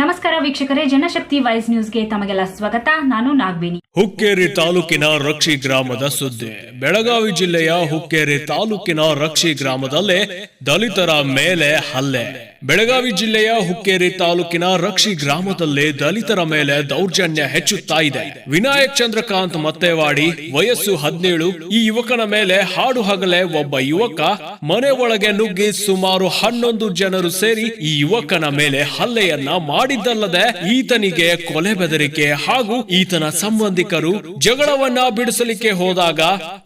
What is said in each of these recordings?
ನಮಸ್ಕಾರ ವೀಕ್ಷಕರೇ, ಜನಶಕ್ತಿ ವೈಸ್ ನ್ಯೂಸ್ಗೆ ತಮಗೆಲ್ಲ ಸ್ವಾಗತ. ನಾನು ನಾಗ್ಬೇನಿ ಹುಕ್ಕೇರಿ ತಾಲೂಕಿನ ರಕ್ಷಿ ಗ್ರಾಮದ ಸುದ್ದಿ. ಬೆಳಗಾವಿ ಜಿಲ್ಲೆಯ ಹುಕ್ಕೇರಿ ತಾಲೂಕಿನ ರಕ್ಷಿ ಗ್ರಾಮದಲ್ಲಿ ದಲಿತರ ಮೇಲೆ ಹಲ್ಲೆ. ಬೆಳಗಾವಿ ಜಿಲ್ಲೆಯ ಹುಕ್ಕೇರಿ ತಾಲೂಕಿನ ರಕ್ಷಿ ಗ್ರಾಮದಲ್ಲಿ ದಲಿತರ ಮೇಲೆ ದೌರ್ಜನ್ಯ ಹೆಚ್ಚುತ್ತಾ ಇದೆ. ವಿನಾಯಕ್ ಚಂದ್ರಕಾಂತ್ ಮತ್ತೇವಾಡಿ, ವಯಸ್ಸು ಹದಿನೇಳು, ಈ ಯುವಕನ ಮೇಲೆ ಹಾಡು ಹಗಲೇ ಒಬ್ಬ ಯುವಕ, ಮನೆ ಒಳಗೆ ನುಗ್ಗಿ ಸುಮಾರು ಹನ್ನೊಂದು ಜನರು ಸೇರಿ ಈ ಯುವಕನ ಮೇಲೆ ಹಲ್ಲೆಯನ್ನ ಮಾಡಿದ್ದಲ್ಲದೆ ಈತನಿಗೆ ಕೊಲೆ ಬೆದರಿಕೆ ಹಾಗೂ ಈತನ ಸಂಬಂಧಿಕರು ಜಗಳವನ್ನ ಬಿಡಿಸಲಿಕ್ಕೆ ಹೋದಾಗ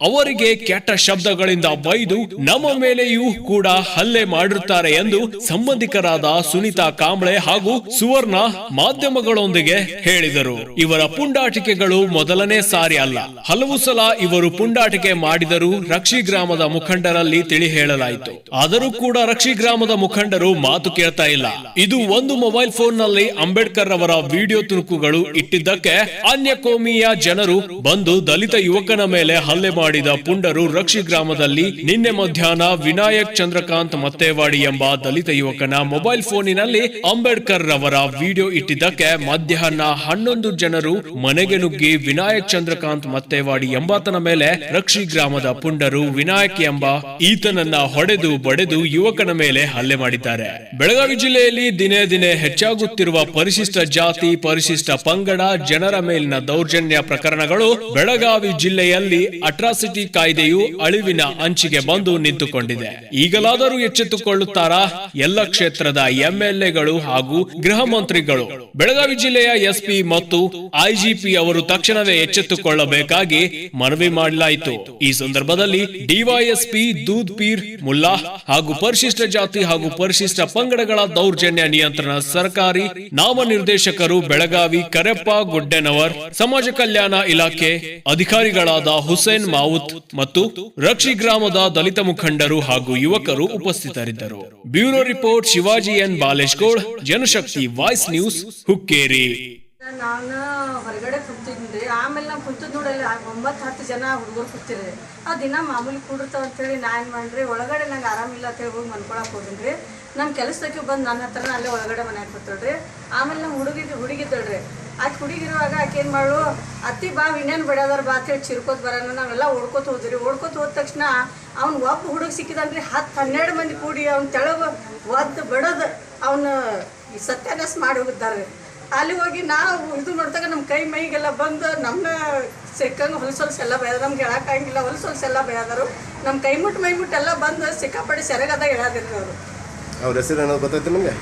ಅವರಿಗೆ ಕೆಟ್ಟ ಶಬ್ದಗಳಿಂದ ಬೈದು ನಮ್ಮ ಮೇಲೆಯೂ ಕೂಡ ಹಲ್ಲೆ ಮಾಡಿರುತ್ತಾರೆ ಎಂದು ಸಂಬಂಧಿಕರಾದ ಸುನೀತಾ ಕಾಂಬ್ಳೆ ಹಾಗೂ ಸುವರ್ಣ ಮಾಧ್ಯಮಗಳೊಂದಿಗೆ ಹೇಳಿದರು. ಇವರ ಪುಂಡಾಟಿಕೆಗಳು ಮೊದಲನೇ ಸಾರಿ ಅಲ್ಲ. ಹಲವು ಸಲ ಇವರು ಪುಂಡಾಟಿಕೆ ಮಾಡಿದರೂ ರಕ್ಷಿ ಗ್ರಾಮದ ಮುಖಂಡರಲ್ಲಿ ತಿಳಿ ಹೇಳಲಾಯಿತು. ಆದರೂ ಕೂಡ ರಕ್ಷಿ ಗ್ರಾಮದ ಮುಖಂಡರು ಮಾತು ಕೇಳ್ತಾ ಇಲ್ಲ. ಇದು ಒಂದು ಮೊಬೈಲ್ ಫೋನ್ ಅಂಬೇಡ್ಕರ್ ಅವರ ವಿಡಿಯೋ ತುಣುಕುಗಳು ಇಟ್ಟಿದ್ದಕ್ಕೆ ಅನ್ಯ ಕೋಮಿಯ ಜನರು ಬಂದು ದಲಿತ ಯುವಕನ ಮೇಲೆ ಹಲ್ಲೆ ಮಾಡಿದ ಪುಂಡರು ರಕ್ಷಿ ಗ್ರಾಮದಲ್ಲಿ ನಿನ್ನೆ ಮಧ್ಯಾಹ್ನ ವಿನಾಯಕ್ ಚಂದ್ರಕಾಂತ್ ಮತ್ತೇವಾಡಿ ಎಂಬ ದಲಿತ ಯುವಕನ ಮೊಬೈಲ್ ಫೋನಿನಲ್ಲಿ ಅಂಬೇಡ್ಕರ್ ರವರ ವಿಡಿಯೋ ಇಟ್ಟಿದ್ದಕ್ಕೆ ಮಧ್ಯಾಹ್ನ ಹನ್ನೊಂದು ಜನರು ಮನೆಗೆ ನುಗ್ಗಿ ವಿನಾಯಕ್ ಚಂದ್ರಕಾಂತ್ ಮತ್ತೇವಾಡಿ ಎಂಬಾತನ ಮೇಲೆ ರಕ್ಷಿ ಗ್ರಾಮದ ಪುಂಡರು ವಿನಾಯಕ್ ಎಂಬ ಈತನನ್ನ ಹೊಡೆದು ಬಡೆದು ಯುವಕನ ಮೇಲೆ ಹಲ್ಲೆ ಮಾಡಿದ್ದಾರೆ. ಬೆಳಗಾವಿ ಜಿಲ್ಲೆಯಲ್ಲಿ ದಿನೇ ದಿನೇ ಹೆಚ್ಚಾಗುತ್ತಿರುವ ಪರಿಶಿಷ್ಟ ಜಾತಿ, ಪರಿಶಿಷ್ಟ ಪಂಗಡ, ಜನರ ಮೇಲಿನ ದೌರ್ಜನ್ಯ ಪ್ರಕರಣಗಳು ಬೆಳಗಾವಿ ಜಿಲ್ಲೆಯಲ್ಲಿ ಅಟ್ರಾಸಿಟಿ ಕಾಯ್ದೆಯು ಅಳಿವಿನ ಅಂಚಿಗೆ ಬಂದು ನಿಂತುಕೊಂಡಿದೆ. ಈಗಲಾದರೂ ಎಚ್ಚೆತ್ತುಕೊಳ್ಳುತ್ತಾರಾ? ಎಲ್ಲ ಕ್ಷೇತ್ರದ ಎಂಎಲ್ಎಗಳು ಹಾಗೂ ಗೃಹ ಮಂತ್ರಿಗಳು. ಬೆಳಗಾವಿ ಜಿಲ್ಲೆಯ ಎಸ್ಪಿ ಮತ್ತು ಐಜಿಪಿ ಅವರು ತಕ್ಷಣವೇ ಎಚ್ಚೆತ್ತುಕೊಳ್ಳಬೇಕಾಗಿ ಮನವಿ ಮಾಡಲಾಯಿತು. ಈ ಸಂದರ್ಭದಲ್ಲಿ ಡಿವೈಎಸ್ಪಿ ದೂದ್ ಪೀರ್ ಮುಲ್ಲಾ ಹಾಗೂ ಪರಿಶಿಷ್ಟ ಜಾತಿ ಹಾಗೂ ಪರಿಶಿಷ್ಟ ಪಂಗಡಗಳ ದೌರ್ಜನ್ಯ ನಿಯಂತ್ರಣ ಸರ್ಕಾರಿ ನಾಮನಿರ್ದೇಶಕರು ಬೆಳಗಾವಿ ಕರೆಪ್ಪ ಗುಡ್ಡೆನವರ್, ಸಮಾಜ ಕಲ್ಯಾಣ ಇಲಾಖೆ ಅಧಿಕಾರಿಗಳಾದ ಹುಸೇನ್ ಮಾವುತ್ ಮತ್ತು ರಕ್ಷಿ ಗ್ರಾಮದ ದಲಿತ ಮುಖಂಡರು ಹಾಗೂ ಯುವಕರು ಉಪಸ್ಥಿತರಿದ್ದರು. Bureau report, Shivaji N. Baleshgoud Janashakti voice news, Hukkeri. ನಾನು ಹೊರಗಡೆ ಕುಂತಿದ್ದೆ. ಆಮೇಲೆ ನಾವು ಕುಂತದ್ ನೋಡಲ್ಲ, ಒಂಬತ್ತು ಹತ್ತು ಜನ ಹುಡುಗರು ಕೂತಿರಿ ಆ ದಿನ ಮಾಮೂಲಿ ಕೂಡಿರ್ತಾವ ಅಂತೇಳಿ ನಾ ಏನು ಮಾಡ್ರಿ ಒಳಗಡೆ ನಂಗೆ ಆರಾಮಿಲ್ಲ ಅಂತೇಳಿ ಹೋಗಿ ಮನ್ಕೊಳಕ್ ಹೋಗಿನ್ರಿ ನಮ್ಮ ಕೆಲಸಕ್ಕೆ ಬಂದು ನನ್ನ ಹತ್ರ ಅಲ್ಲೇ ಒಳಗಡೆ ಮನೆ ಕೂತಳ್ರಿ ಆಮೇಲೆ ನಮ್ಮ ಹುಡುಗಿಗೆ ಹುಡುಗಿದ್ದಳ್ರಿ. ಆಕೆ ಹುಡುಗಿರುವಾಗ ಆಕೆ ಏನು ಮಾಡು ಅತ್ತಿ ಬಾ ಇನ್ನೇನು ಬಿಡೋದಾರ ಬಾ ಅಂತೇಳಿ ಚಿರ್ಕೋತ ಬರೋಣ ನಾವೆಲ್ಲ ಓಡ್ಕೋತ ಹೋದ್ರಿ ಓಡ್ಕೋತ ಹೋದ ತಕ್ಷಣ ಅವ್ನು ಒಬ್ಬ ಹುಡುಗ ಸಿಕ್ಕಿದನ್ರಿ. ಹತ್ತು ಹನ್ನೆರಡು ಮಂದಿ ಕೂಡಿ ಅವ್ನ ತೆಳಗ ಒದ್ದು ಬಡದು ಅವನು ಸತ್ಯಾನಾಶ ಮಾಡಿ ಹೋಗಿದ್ದಾರೆ ಅಲ್ಲಿ ಹೋಗಿ ನಾವು ಇದು ನೋಡಿದಾಗ ನಮ್ಮ ಕೈ ಮೈಗೆಲ್ಲ ಬಂದು ನಮ್ಮ ಸಿಕ್ಕಂಗೆ ಹೊಲ್ಸ ಎಲ್ಲ ಬೆಳೆದ ನಮ್ಗೆ ಹೇಳಕ್ಕಾಗಿಲ್ಲ ಹೊಲಸು ಎಲ್ಲ ಬೆಳೆದರು ನಮ್ಮ ಕೈ ಮುಟ್ಟು ಮೈ ಮುಟ್ಟೆಲ್ಲ ಬಂದು ಸಿಕ್ಕಾಪಟ್ಟೆ ಸೆರಗದ ಹೇಳದಿರ್ರಿ ಅವರು ಅವ್ರ ಹೆಸರು ಏನೋ ಗೊತ್ತೈತೆ ನಿಮಗೆ?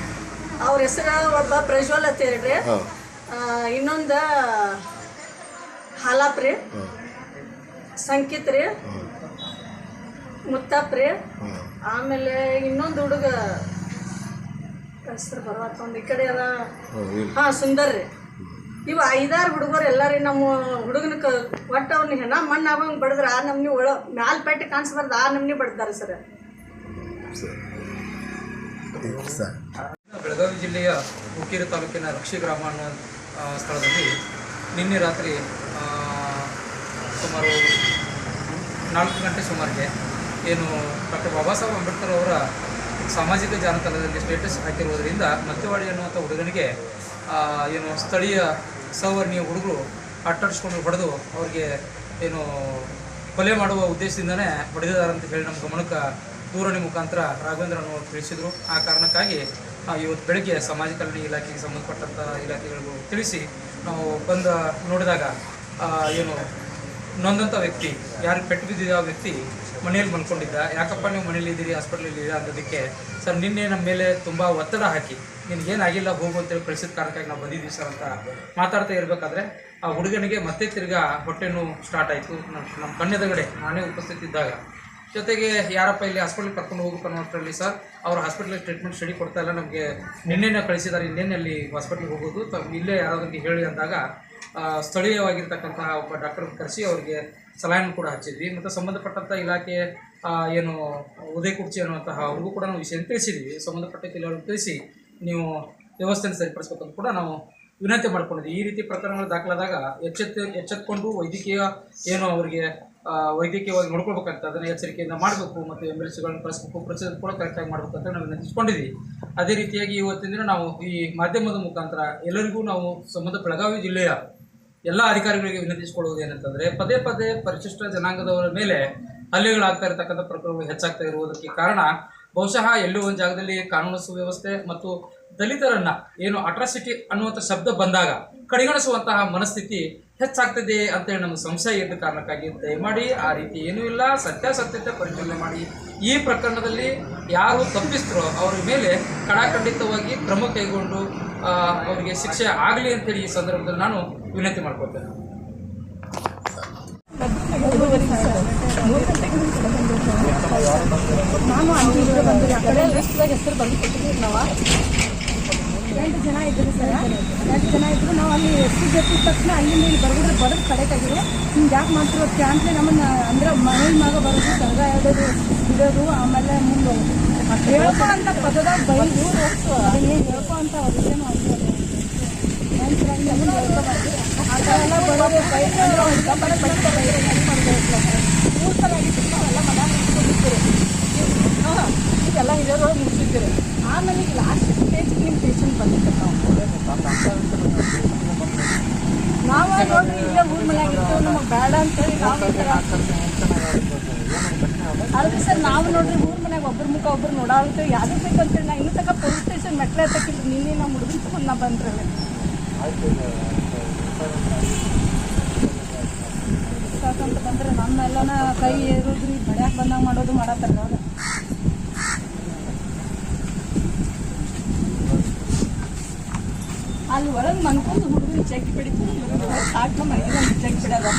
ಅವ್ರ ಹೆಸರು ಒಬ್ಬ ಪ್ರಜ್ವಲ್ ಅಂತ ಹೇಳ್ರಿ ಹಾಂ. ಇನ್ನೊಂದು ಹಾಲಾಪ್ ರೀ ಸಂಕಿತ್ ರೀ ಮುತ್ತಪ್ಪ ರೀ ಆಮೇಲೆ ಇನ್ನೊಂದು ಹುಡುಗ ಹೆಸರು ಬರುವತ್ತ ಒಂದು ಈ ಕಡೆ ಅದ. ಹಾಂ ಸುಂದರ್ ರೀ. ಇವು ಐದಾರು ಹುಡುಗರು ಎಲ್ಲಾರಿ ನಮ್ಮ ಹುಡುಗನ ಕ ಒಟ್ಟು ಅವ್ನಿಗೆ ಹೆಣ ಮಣ್ಣು ಆಗೋಂಗೆ ಬಡಿದ್ರೆ ಆ ನಮ್ನಿ ಒಳ ಮ್ಯಾಲ್ ಪೆಟ್ಟು ಕಾಣಿಸ್ಬಾರ್ದು ಆ ನಮ್ನಿ ಬಡ್ದಾರೆ ಸರ್. ಸರ್. ಬೆಳಗಾವಿ ಜಿಲ್ಲೆಯ ಹುಕ್ಕೇರಿ ತಾಲೂಕಿನ ರಕ್ಷಿ ಗ್ರಾಮ ಅನ್ನೋ ಸ್ಥಳದಲ್ಲಿ ನಿನ್ನೆ ರಾತ್ರಿ ಸುಮಾರು ನಾಲ್ಕು ಗಂಟೆ ಸುಮಾರಿಗೆ ಏನು ಡಾಕ್ಟರ್ ಬಾಬಾ ಸಾಹೇಬ್ ಅಂಬೇಡ್ಕರ್ ಅವರ ಸಾಮಾಜಿಕ ಜಾಲತಾಣದಲ್ಲಿ ಸ್ಟೇಟಸ್ ಹಾಕಿರುವುದರಿಂದ ಮತ್ತೆವಾಡಿ ಅನ್ನುವಂಥ ಹುಡುಗನಿಗೆ ಏನು ಸ್ಥಳೀಯ ಸವರ್ಣೀಯ ಹುಡುಗರು ಅಟ್ಟಾಡಿಸ್ಕೊಂಡು ಹೊಡೆದು ಅವ್ರಿಗೆ ಏನು ಕೊಲೆ ಮಾಡುವ ಉದ್ದೇಶದಿಂದನೇ ಹೊಡೆದಿದ್ದಾರೆ ಅಂತ ಹೇಳಿ ನಮ್ಮ ಗಮನಕ್ಕೆ ದೂರವಾಣಿ ಮುಖಾಂತರ ರಾಘವೇಂದ್ರನವರು ತಿಳಿಸಿದರು. ಆ ಕಾರಣಕ್ಕಾಗಿ ಇವತ್ತು ಬೆಳಗ್ಗೆ ಸಮಾಜ ಕಲ್ಯಾಣ ಇಲಾಖೆಗೆ ಸಂಬಂಧಪಟ್ಟಂಥ ಇಲಾಖೆಗಳಿಗೂ ತಿಳಿಸಿ, ನಾವು ಬಂದ ನೋಡಿದಾಗ ಏನು ನೊಂದಂಥ ವ್ಯಕ್ತಿ, ಯಾರು ಪೆಟ್ಟು ಬಿದ್ದಿದ್ದ ವ್ಯಕ್ತಿ ಮನೆಯಲ್ಲಿ ಮಲ್ಕೊಂಡಿದ್ದ. ಯಾಕಪ್ಪ ನೀವು ಮನೇಲಿ ಇದ್ದೀರಿ, ಹಾಸ್ಪಿಟ್ಲಲ್ಲಿ ಇದ್ದೀರಾ ಅನ್ನೋದಕ್ಕೆ, ಸರ್, ನಿನ್ನೆ ನಮ್ಮ ಮೇಲೆ ತುಂಬ ಒತ್ತಡ ಹಾಕಿ ನಿನಗೇನಾಗಿಲ್ಲ ಹೋಗು ಅಂತೇಳಿ ಕಳಿಸಿದ ಕಾರಣಕ್ಕಾಗಿ ನಾವು ಬಂದಿದ್ದೀವಿ ಸರ್ ಅಂತ ಮಾತಾಡ್ತಾ ಇರಬೇಕಾದ್ರೆ, ಆ ಹುಡುಗನಿಗೆ ಮತ್ತೆ ತಿರ್ಗಾ ಹೊಟ್ಟೆನೂ ಸ್ಟಾರ್ಟ್ ಆಯಿತು. ನಮ್ಮ ನಮ್ಮ ಕಣ್ಣೆದುರುಗಡೆ ನಾನೇ ಉಪಸ್ಥಿತ ಇದ್ದಾಗ ಜೊತೆಗೆ ಯಾರಪ್ಪ ಇಲ್ಲಿ ಹಾಸ್ಪಿಟ್ಲಿಗೆ ಕರ್ಕೊಂಡು ಹೋಗ್ಬೇಕು ಅನ್ನೋಷ್ಟರಲ್ಲಿ ಸರ್, ಅವ್ರು ಹಾಸ್ಪಿಟ್ಲಿಗೆ ಟ್ರೀಟ್ಮೆಂಟ್ ಸ್ಟಡಿ ಕೊಡ್ತಾ ಇಲ್ಲ, ನಮಗೆ ನಿನ್ನೆನೇ ಕಳಿಸಿದ್ದಾರೆ ಇನ್ನೇನು ಅಲ್ಲಿ ಹಾಸ್ಪಿಟ್ಲಿಗೆ ಹೋಗೋದು. ತ, ಇಲ್ಲೇ ಯಾರಾದ್ರಿಗೆ ಹೇಳಿ ಅಂದಾಗ ಸ್ಥಳೀಯವಾಗಿರ್ತಕ್ಕಂತಹ ಒಬ್ಬ ಡಾಕ್ಟರ್ ಕರೆಸಿ ಅವರಿಗೆ ಸಲಹೆಯನ್ನು ಕೂಡ ಹಚ್ಚಿದ್ವಿ. ಮತ್ತು ಸಂಬಂಧಪಟ್ಟಂಥ ಇಲಾಖೆ ಏನು ಉದಯ ಕುರ್ಚಿ ಅನ್ನುವಂತಹ ಅವ್ರಿಗೂ ಕೂಡ ನಾವು ವಿಷಯ ತಿಳಿಸಿದ್ವಿ. ಸಂಬಂಧಪಟ್ಟ ಕೆಲವರು ತಿಳಿಸಿ ನೀವು ವ್ಯವಸ್ಥೆಯನ್ನು ಸರಿಪಡಿಸ್ಬೇಕಂತ ಕೂಡ ನಾವು ವಿನಂತಿ ಮಾಡ್ಕೊಂಡಿದ್ವಿ. ಈ ರೀತಿ ಪ್ರಕರಣಗಳು ದಾಖಲಾದಾಗ ಎಚ್ಚೆತ್ತು, ಎಚ್ಚೆತ್ಕೊಂಡು ವೈದ್ಯಕೀಯ ಏನು ಅವರಿಗೆ ವೈದ್ಯಕೀಯವಾಗಿ ನೋಡ್ಕೊಳ್ಬೇಕಂತ ಅದನ್ನು ಎಚ್ಚರಿಕೆಯಿಂದ ಮಾಡಬೇಕು ಮತ್ತು ಎಂಬುಲೆನ್ಸ್ಗಳನ್ನು ಕಳಿಸ್ಬೇಕು ಪ್ರೊಸೀಜರ್ ಕೂಡ ಕರೆಕ್ಟಾಗಿ ಮಾಡಬೇಕು ಅಂತ ನಾವು ವಿನಂತಿಸ್ಕೊಂಡಿದ್ವಿ ಅದೇ ರೀತಿಯಾಗಿ ಇವತ್ತಿನ ದಿನ ನಾವು ಈ ಮಾಧ್ಯಮದ ಮುಖಾಂತರ ಎಲ್ಲರಿಗೂ ನಾವು ಸಂಬಂಧ ಬೆಳಗಾವಿ ಜಿಲ್ಲೆಯ ಎಲ್ಲ ಅಧಿಕಾರಿಗಳಿಗೆ ವಿನಂತಿಸಿಕೊಳ್ಳುವುದು ಏನಂತಂದರೆ, ಪದೇ ಪದೇ ಪರಿಶಿಷ್ಟ ಜನಾಂಗದವರ ಮೇಲೆ ಹಲ್ಲೆಗಳಾಗ್ತಾ ಇರತಕ್ಕಂಥ ಪ್ರಕರಣಗಳು ಹೆಚ್ಚಾಗ್ತಾ ಇರುವುದಕ್ಕೆ ಕಾರಣ ಬಹುಶಃ ಎಲ್ಲೋ ಒಂದು ಜಾಗದಲ್ಲಿ ಕಾನೂನು ಸುವ್ಯವಸ್ಥೆ ಮತ್ತು ದಲಿತರನ್ನು ಏನು ಅಟ್ರಾಸಿಟಿ ಅನ್ನುವಂಥ ಶಬ್ದ ಬಂದಾಗ ಕಡೆಗಣಿಸುವಂತಹ ಮನಸ್ಥಿತಿ ಹೆಚ್ಚಾಗ್ತದೆ ಅಂತೇಳಿ ನಮ್ಗೆ ಸಂಶಯ ಇದ್ದ ಕಾರಣಕ್ಕಾಗಿ ದಯಮಾಡಿ ಆ ರೀತಿ ಏನೂ ಇಲ್ಲ, ಸತ್ಯಾಸತ್ಯತೆ ಪರಿಶೀಲನೆ ಮಾಡಿ. ಈ ಪ್ರಕರಣದಲ್ಲಿ ಯಾರು ತಪ್ಪಿಸ್ತರೋ ಅವರ ಮೇಲೆ ಕಡಾಖಂಡಿತವಾಗಿ ಕ್ರಮ ಕೈಗೊಂಡು ಅವರಿಗೆ ಶಿಕ್ಷೆ ಆಗಲಿ ಅಂತೇಳಿ ಈ ಸಂದರ್ಭದಲ್ಲಿ ನಾನು ವಿನಂತಿ ಮಾಡ್ಕೊಳ್ತೇನೆ. ನಾನು ಹೆಸರು ಎಂಟು ಜನ ಇದ್ರು ಸರ್. ಎಂಟು ಜನ ಇದ್ರು ನಾವು ಅಲ್ಲಿ ಎಷ್ಟು ಜೊತೆ ತಕ್ಷಣ ಅಲ್ಲಿಂದ ಇಲ್ಲಿ ಬರ್ಬಿಡ್ರೆ ಬರೋದು ಕಡೆಕಾಗಿದೆ ಹಿಂಗೆ ಯಾಕೆ ಮಾಡ್ತಿರೋ? ಕ್ಯಾಂಪ್ಲೆ ನಮ್ಮನ್ನು ಅಂದ್ರೆ ಮನೆ ಮಗ ಬರೋದು ಸಂಘ ಹೇಳೋದು ಇಡೋದು ಆಮೇಲೆ ಮುಂದೆ ಹೇಳ್ಕೊ ಅಂತ ಪದದಾಗ ಬೈದು ಅದನ್ನೇ ಹೇಳ್ಕೊ ಅಂತ ವಿಷಯನೂ ಆಗ್ತದೆ ಆ ಥರ ಎಲ್ಲ ಬರೋದು ಬೈದ್ರೆ ಹೊಡ್ಕೊ ಬರೋದು ಬೈಕೊ ಬೈದ್ರೆ ಹೆಂಗೆ ಮಾಡ್ಬೇಕು ಮೂರು ಸಲ ಆಗಿತ್ತು ನಾವೆಲ್ಲ ಮನೆ ಮುಗಿಸ್ಕೊಂಡಿರ್ತೀರಿ ಹಾಂ ಇದೆಲ್ಲ ಹಿರಿಯರೊಳಗೆ ಮುಗಿಸಿದ್ದೀರಿ ಆಮೇಲೆ ಈಗ ಲಾಸ್ಟ್ ಸ್ಟೇಜ್ ನಿಮ್ಮ ಪೇಷಂಟ್ ಬಂದಿತ್ತು ನಾವು ನಾವು ನೋಡ್ರಿ ಇಲ್ಲೇ ಊರ್ ಮನೆಯಾಗಿತ್ತು ನಮಗೆ ಬೇಡ ಅಂತೇಳಿ ನಾವು ಈ ಥರ ಅಲ್ರಿ ಸರ್, ನಾವು ನೋಡ್ರಿ ಊರ್ ಮನ್ಯಾಗ ಒಬ್ಬರ ಮುಖ ಒಬ್ರು ನೋಡಾಳ್ತೇವೆ. ಬೇಕು ಅಂತೇಳಿ ನಾ ಇನ್ನೂ ತನಕ ಪೊಲೀಸ್ ಸ್ಟೇಷನ್ ಮೆಟ್ಲೆ ಹತ್ತಕ್ಕಿಲ್ಲ ನಿನ್ನೆ ನಮ್ಮ ಹುಡುಗನ ತಗೊಂಡು ನಾ ಬಂದ್ರಲ್ಲ ಸಾಕಂತ ಬಂದ್ರೆ ನಮ್ಮೆಲ್ಲನ ಕೈ ಏರೋದ್ರಿ ಬಡ್ಯಾಕ ಬಂದಾಗ ಮಾಡೋದು ಮಾಡತ್ತಾರ ಅಲ್ಲಿ ಒಳಗೆ ಮನ್ಕೊಂಡು ಹುಡುಗರು ಚೆಕ್ ಬಿಡಿತು ಸಾಕು ಮನೆಗೆ ಚೆಕ್ ಬಿಡೋದು